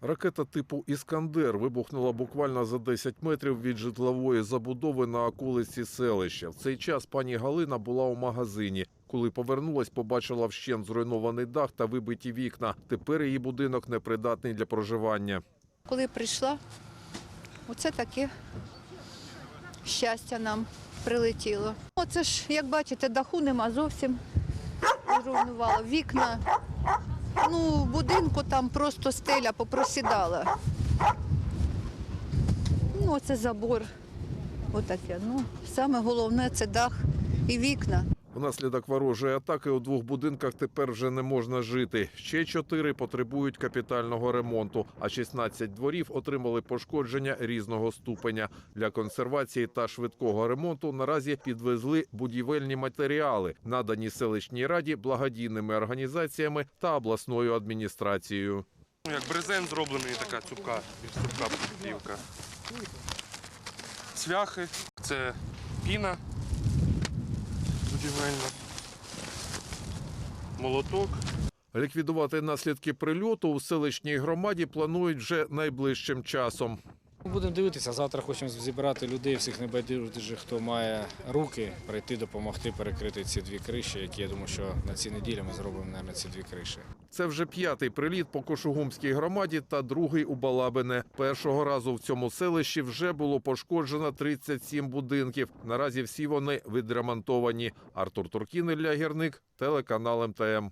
Ракета типу Іскандер вибухнула буквально за 10 метрів від житлової забудови на околиці селища. В цей час пані Галина була у магазині. Коли повернулась, побачила вщент зруйнований дах та вибиті вікна. Тепер її будинок непридатний для проживання. Коли прийшла, оце таке щастя нам прилетіло. Оце ж, як бачите, даху нема зовсім. Зруйнувало вікна. Ну, будинку там просто стеля попросідала. Ну, оце забор. Отаке. Ну, саме головне це дах і вікна. Внаслідок ворожої атаки у двох будинках тепер вже не можна жити. Ще чотири потребують капітального ремонту, а 16 дворів отримали пошкодження різного ступеня. Для консервації та швидкого ремонту наразі підвезли будівельні матеріали, надані селищній раді благодійними організаціями та обласною адміністрацією. Ну, як брезент зроблений, така цупка, цупка плівка. Цвяхи, це піна будівельна, молоток. Ліквідувати наслідки прильоту у селищній громаді планують вже найближчим часом. Будемо дивитися. Завтра хочемо зібрати людей, всіх небайдужих, хто має руки, прийти допомогти перекрити ці дві криші, які я думаю, що на цій неділі ми зробимо мабуть, ці дві криші. Це вже п'ятий приліт по Кошугумській громаді та другий у Балабине. Першого разу в цьому селищі вже було пошкоджено 37 будинків. Наразі всі вони відремонтовані. Артур Туркін, Ілля Гірник, телеканал МТМ.